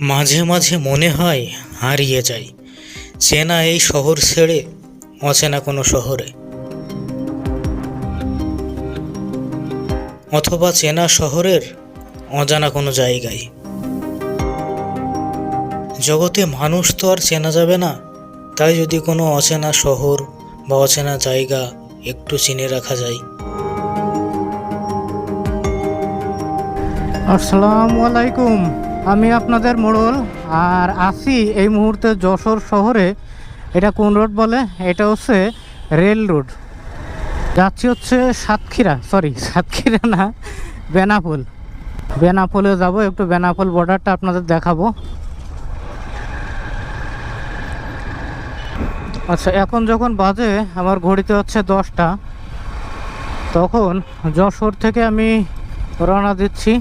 মাঝে মাঝে মনে হয় হারিয়ে যাই। চেনা এই শহর ছেড়ে, অচেনা কোনো শহরে। অথবা চেনা শহরের অজানা কোনো জায়গায়। জগতে মানুষ তো আর চেনা যাবে না, তাই যদি কোনো অচেনা শহর বা অচেনা জায়গা একটু চিনে রাখা যায়। আসসালামু আলাইকুম। আমি আপনাদের মোড়ল, আর আছি এই মুহূর্তে যশোর শহরে। এটা কোন রোড বলে? এটা হচ্ছে রেল রোড। যাচ্ছি হচ্ছে সাতক্ষীরা সরি সাতক্ষীরা না, বেনাপোল। বেনাপোলে যাব, একটু বেনাপোল বর্ডারটা আপনাদের দেখাবো। আচ্ছা এখন যখন বাজে আমার ঘড়িতে হচ্ছে দশটা, তখন যশোর থেকে আমি রওনা দিচ্ছি।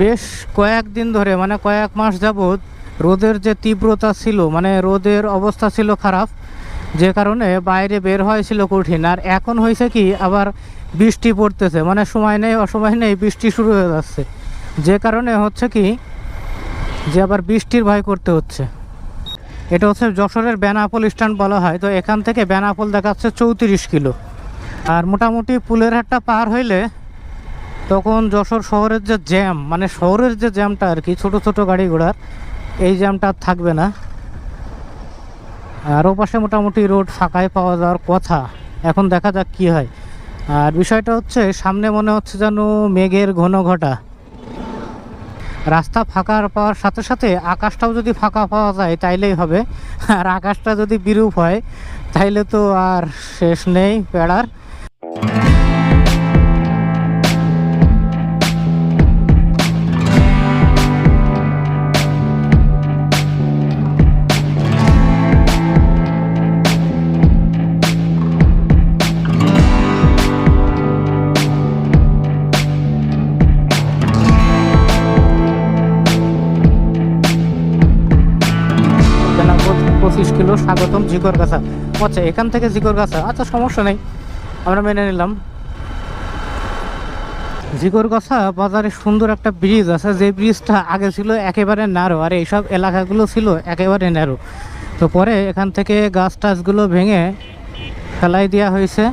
বেশ কয়েকদিন ধরে মানে কয়েক মাস যাবৎ রোদের যে তীব্রতা ছিল মানে রোদের অবস্থা ছিল খারাপ, যে কারণে বাইরে বের হয়েছিল কঠিন। আর এখন হয়েছে কি, আবার বৃষ্টি পড়তেছে মানে সময় নেই, অসময় নেই, বৃষ্টি শুরু হয়ে যাচ্ছে। যে কারণে হচ্ছে কি, যে আবার বৃষ্টির ভয় করতে হচ্ছে। এটা হচ্ছে যশোরের বেনাপোল স্ট্যান্ড বলা হয়, তো এখান থেকে বেনাপোল দেখাচ্ছে চৌত্রিশ কিলো। আর মোটামুটি পুলের হাটটা পার হইলে তখন যশোর শহরের যে জ্যাম মানে শহরের যে জ্যামটা আর কি, ছোট ছোট গাড়ি ঘোড়ার, এই জ্যামটা আর থাকবে না। আর ওপাশে মোটামুটি রোড ফাঁকায় পাওয়া যাওয়ার কথা। এখন দেখা যাক কি হয়। আর বিষয়টা হচ্ছে, সামনে মনে হচ্ছে যেন মেঘের ঘন ঘটা। রাস্তা ফাঁকা পাওয়ার সাথে সাথে আকাশটাও যদি ফাঁকা পাওয়া যায়, তাইলেই হবে। আর আকাশটা যদি বিরূপ হয়, তাইলে তো আর শেষ নেই পেড়ার কিলো স্বাগতম জিকর গাছা। আচ্ছা এখান থেকে জিকর গাছা? আচ্ছা সমস্যা নেই। আমরা মেনে নিলাম। জিকর গাছা বাজারে সুন্দর একটা ব্রিজ আছে। যে ব্রিজটা আগে ছিল একেবারে ন্যারো আর এইসব এলাকাগুলো ছিল একেবারে ন্যারো তো পরে এখান থেকে গাছ টাছগুলো ভেঙে ফেলাই দেওয়া হয়েছে।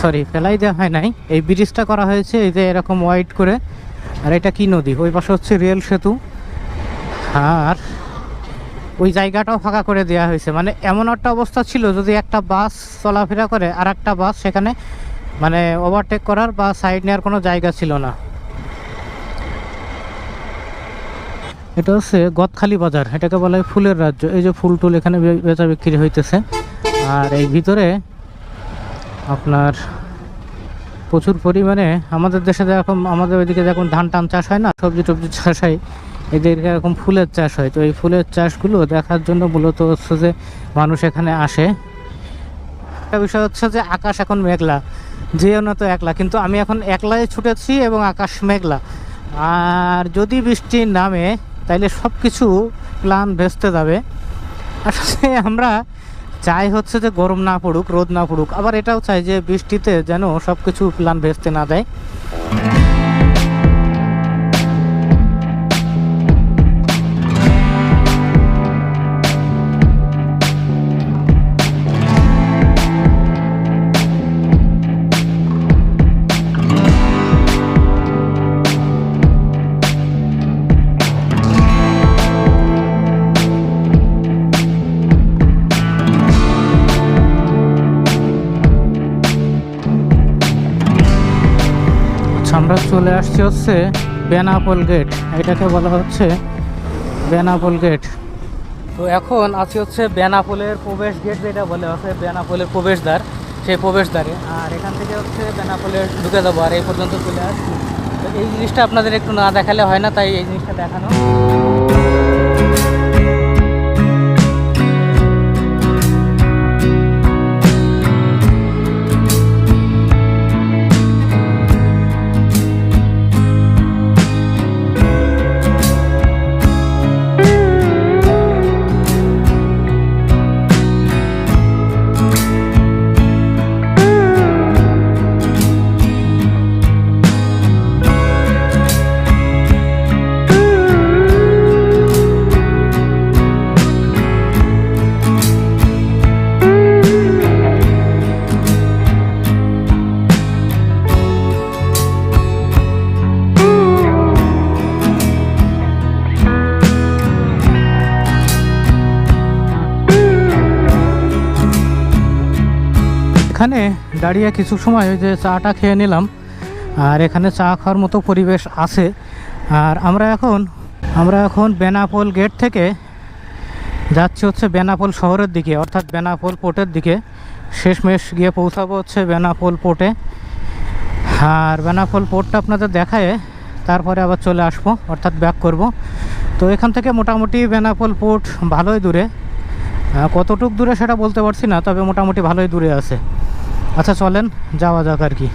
সরি ফেলাই দেওয়া হয় নাই। এই ব্রিজটা করা হয়েছে এই যে এরকম হোয়াইট করে। আর এটা কি নদী? ওই পাশে হচ্ছে রেল সেতু। আর ওই জায়গাটাও ফাঁকা করে দেওয়া হয়েছে। মানে এমন একটা অবস্থা ছিল যদি একটা বাস চলাফেরা করে, আর একটা বাস সেখানে মানে ওভারটেক করার বা সাইড নেওয়ার কোনো জায়গা ছিল না। এটা হচ্ছে গদখালি বাজার, এটাকে বলা হয় ফুলের রাজ্য। এই যে ফুল টুল এখানে বেচা বিক্রি হইতেছে। আর এই ভিতরে আপনার প্রচুর পরিমাণে আমাদের দেশে যেরকম আমাদের ওইদিকে যেরকম ধান টান চাষ হয় না সবজি টবজি চাষ হয় এদের এরকম ফুলের চাষ হয়। তো এই ফুলের চাষগুলো দেখার জন্য মূলত হচ্ছে যে মানুষ এখানে আসে। একটা বিষয় হচ্ছে যে আকাশ এখন মেঘলা, যেও না তো একলা, কিন্তু আমি এখন একলাই ছুটেছি এবং আকাশ মেঘলা। আর যদি বৃষ্টি নামে, তাইলে সব কিছু প্ল্যান ভেস্তে যাবে। আসলে আমরা চাই হচ্ছে যে গরম না পড়ুক, রোদ না পড়ুক, আবার এটাও চাই যে বৃষ্টিতে যেন সব কিছু প্ল্যান ভেস্তে না দেয়। চলে আসছে হচ্ছে বেনাপোল গেট। এটাকে বলা হচ্ছে বেনাপোল গেট। তো এখন আছি হচ্ছে বেনাপোলের প্রবেশ গেট যেটা বলে, আছে বেনাপোলের প্রবেশদ্বার, সেই প্রবেশদ্বারে। আর এখান থেকে হচ্ছে বেনাপোলে ঢুকে যাব, আর এই পর্যন্ত চলে আসছি। তো এই জিনিসটা আপনাদের একটু না দেখালে হয় না, তাই এই জিনিসটা দেখানো। দাঁড়িয়ে কিছু সময় ওই যে চাটা খেয়ে নিলাম। আর এখানে চা খাওয়ার মতো পরিবেশ আছে। আর আমরা এখন আমরা এখন বেনাপোল গেট থেকে যাচ্ছি হচ্ছে বেনাপোল শহরের দিকে, অর্থাৎ বেনাপোল পোর্টের দিকে। শেষমেশ গিয়ে পৌঁছাবো হচ্ছে বেনাপোল পোর্টে। আর বেনাপোল পোর্টটা আপনাদের দেখায়, তারপরে আবার চলে আসব, অর্থাৎ ব্যাক করব। তো এখান থেকে মোটামুটি বেনাপোল পোর্ট ভালোই দূরে। কতটুক দূরে সেটা বলতে পারছি না, তবে মোটামুটি ভালোই দূরে আছে। আচ্ছা চলেন যাওয়া যাক আর কি।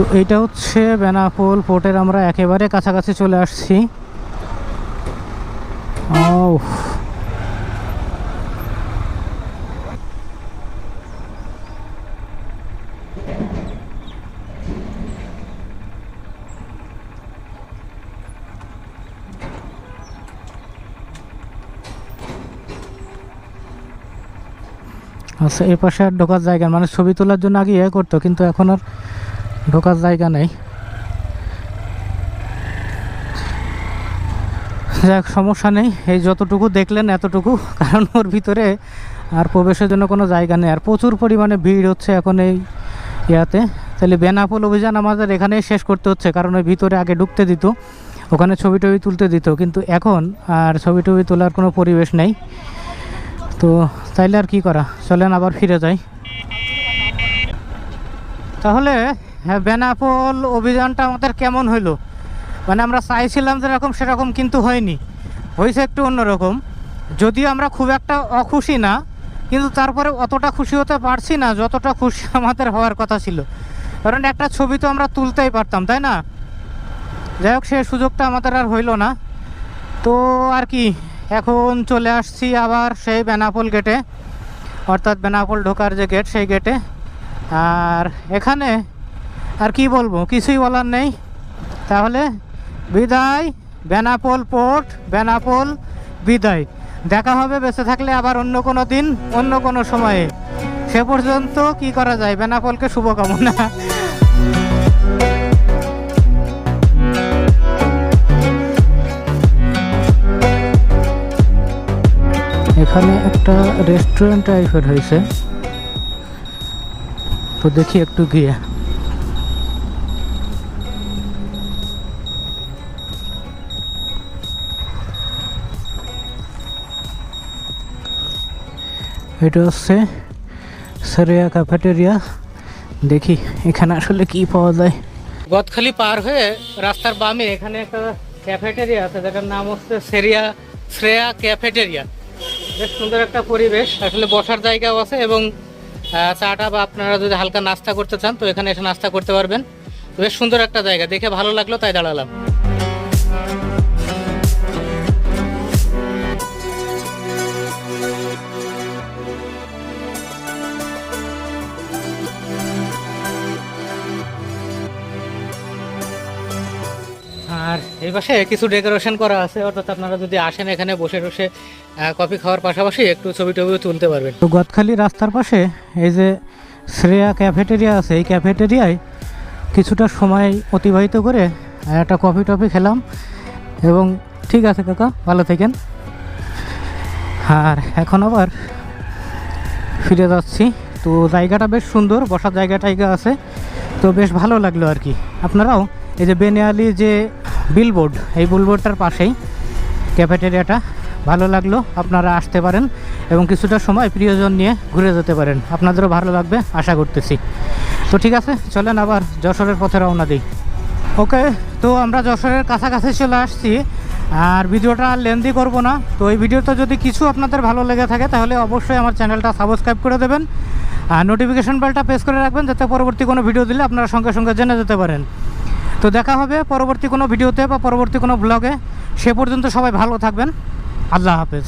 তো এইটা হচ্ছে বেনাপোল পোর্টের আমরা একেবারে কাছাকাছি চলে আসছি। আচ্ছা এ পাশে আর ঢোকার জায়গা মানে ছবি তোলার জন্য আগে ইয়ে করতো, কিন্তু এখন আর ঢোকার জায়গা নেই। যাক, সমস্যা নেই। এই যতটুকু দেখলেন, এতটুকু, কারণ ওর ভিতরে আর প্রবেশের জন্য কোনো জায়গা নেই। আর প্রচুর পরিমাণে ভিড় হচ্ছে এখন এই ইয়াতে। তাহলে বেনাপোল অভিযান আমাদের এখানেই শেষ করতে হচ্ছে, কারণ ওই ভিতরে আগে ঢুকতে দিত, ওখানে ছবি টবি তুলতে দিত। কিন্তু এখন আর ছবি টবি তোলার কোনো পরিবেশ নেই। তো তাইলে আর কি করা? চলেন, আবার ফিরে যাই। তাহলে হ্যাঁ বেনাপোল অভিযানটা আমাদের কেমন হইল? মানে আমরা চাইছিলাম যেরকম সেরকম কিন্তু হয়নি। হয়েছে একটু অন্যরকম। যদিও আমরা খুব একটা অখুশি না, কিন্তু তারপরে অতটা খুশি হতে পারছি না, যতটা খুশি আমাদের হওয়ার কথা ছিল। কারণ একটা ছবি তো আমরা তুলতেই পারতাম, তাই না? যাই হোক, সে সুযোগটা আমাদের আর হইল না। তো আর কি, এখন চলে আসছি আবার সেই বেনাপোল গেটে অর্থাৎ বেনাপোল ঢোকার যে গেট সেই গেটে আর এখানে আর কি বলব? কিছুই বলার নেই। তাহলে বিদায়, বেনাপোল পোর্ট, বেনাপোল বিদায়। দেখা হবে, বেঁচে থাকলে আবার অন্য কোনো দিন, অন্য কোনো সময়ে। সে পর্যন্ত কি করা যায়? বেনাপোলকে শুভকামনা। এখানে একটা রেস্টুরেন্ট টাইপের হয়েছে। তো দেখি একটু গিয়ে। এটা হচ্ছে সেরিয়া ক্যাফেটেরিয়া দেখি এখানে আসলে কি পাওয়া যায়। গদখালি পার হয়ে রাস্তার বামে এখানে একটা ক্যাফেটেরিয়া আছে, যেটার নাম হচ্ছে সেরিয়া শ্রেয়া ক্যাফেটেরিয়া বেশ সুন্দর একটা পরিবেশ। আসলে বসার জায়গাও আছে এবং চাটা বা আপনারা যদি হালকা নাস্তা করতে চান, তো এখানে এসে নাস্তা করতে পারবেন। বেশ সুন্দর একটা জায়গা। দেখে ভালো লাগল, তাই দাঁড়ালাম। আর এই পাশে কিছু ডেকোরেশন করা আছে, অর্থাৎ আপনারা যদি আসেন এখানে বসে বসে কফি খাওয়ার পাশাপাশি একটু ছবি টবিও তুলতে পারবেন। তো গদখালি রাস্তার পাশে এই যে শ্রেয়া ক্যাফেটেরিয়া আছে, এই ক্যাফেটেরিয়ায় কিছুটা সময় অতিবাহিত করে একটা কফি টফি খেলাম। এবং ঠিক আছে কাকা, ভালো থাকেন। আর এখন আবার ফিরে যাচ্ছি। তো জায়গাটা বেশ সুন্দর, বসার জায়গা টাইগা আছে। তো বেশ ভালো লাগল আর কি। আপনারাও এই যে বেনিয়ালি যে বিলবোর্ড এই বিলবোর্ডটার পাশেই ক্যাফেটেরিয়াটা ভালো লাগল আপনারা আসতে পারেন এবং কিছুটা সময় প্রিয়জন নিয়ে ঘুরে যেতে পারেন। আপনাদেরও ভালো লাগবে, আশা করতেছি। তো ঠিক আছে, চলেন আবার যশোরের পথে রওনা দিই। ওকে, তো আমরা যশোরের কাছাকাছি চলে আসছি। আর ভিডিওটা আর লেন্দি করব না। তো এই ভিডিওতে যদি কিছু আপনাদের ভালো লেগে থাকে, তাহলে অবশ্যই আমার চ্যানেলটা সাবস্ক্রাইব করে দেবেন। আর নোটিফিকেশন বেলটা প্রেস করে রাখবেন, যাতে পরবর্তী কোনো ভিডিও দিলে আপনারা সঙ্গে সঙ্গে জেনে যেতে পারেন। তো দেখা হবে পরবর্তী কোনো ভিডিওতে বা পরবর্তী কোনো ব্লগে সে পর্যন্ত সবাই ভালো থাকবেন। আল্লাহ হাফেজ।